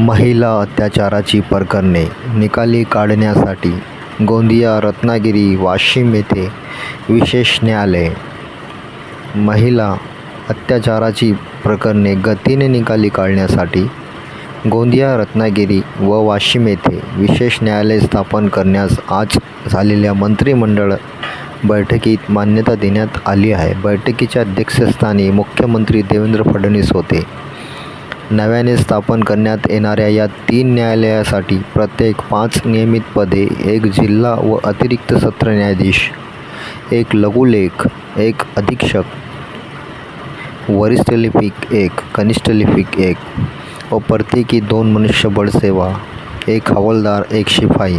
महिला अत्याचाराची प्रकरणे निकाली काढण्यासाठी गोंदिया रत्नागिरी वाशिम येथे विशेष न्यायालय. महिला अत्याचाराची प्रकरणे गतीने निकाली काढण्यासाठी गोंदिया रत्नागिरी व वाशिम येथे विशेष न्यायालय स्थापन करण्यास आज झालेल्या मंत्रिमंडळ बैठकीत मान्यता देण्यात आली आहे. बैठकीच्या अध्यक्षस्थानी मुख्यमंत्री देवेंद्र फडणवीस होते. नव्याने स्थापन करण्यात येणाऱ्या या तीन न्यायालयासाठी प्रत्येक पाच नियमित पदे एक जिल्हा व अतिरिक्त सत्र न्यायाधीश एक लघुलेख एक अधीक्षक वरिष्ठ लिपिक एक कनिष्ठ लिपिक एक व प्रत्येकी दोन मनुष्यबळ सेवा एक हवालदार एक शिफाई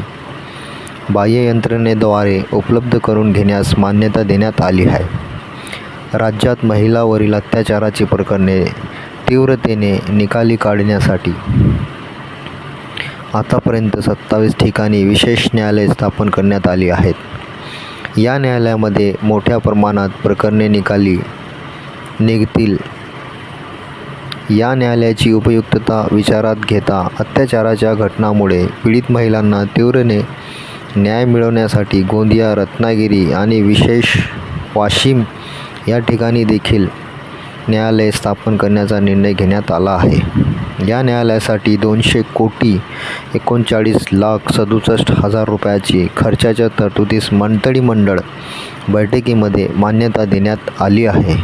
बाह्य यंत्रणेद्वारे उपलब्ध करून घेण्यास मान्यता देण्यात आली आहे. राज्यात महिलावरील अत्याचाराची प्रकरणे तीव्रतेने निकाली काढण्यासाठी. आतापर्यंत सत्तावीस ठिकाणी विशेष न्यायालये स्थापन करण्यात आली आहेत. या न्यायालयामध्ये मोठ्या प्रमाणात प्रकरणे निकाली निघतील. या न्यायालयाची उपयुक्तता विचारात घेता अत्याचाराच्या घटनामुळे पीडित महिलांना तीव्रने न्याय मिळवण्यासाठी गोंदिया रत्नागिरी आणि विशेष वाशिम या ठिकाणी देखील न्यायालय स्थापन करण्याचा निर्णय घेण्यात आला आहे. या न्यायालयासाठी दोनशे कोटी एकोणचाळीस लाख सदुसष्ट हजार रुपयाची खर्चाच्या तरतुदीस मंत्रिमंडळ बैठकीमध्ये मान्यता देण्यात आली आहे.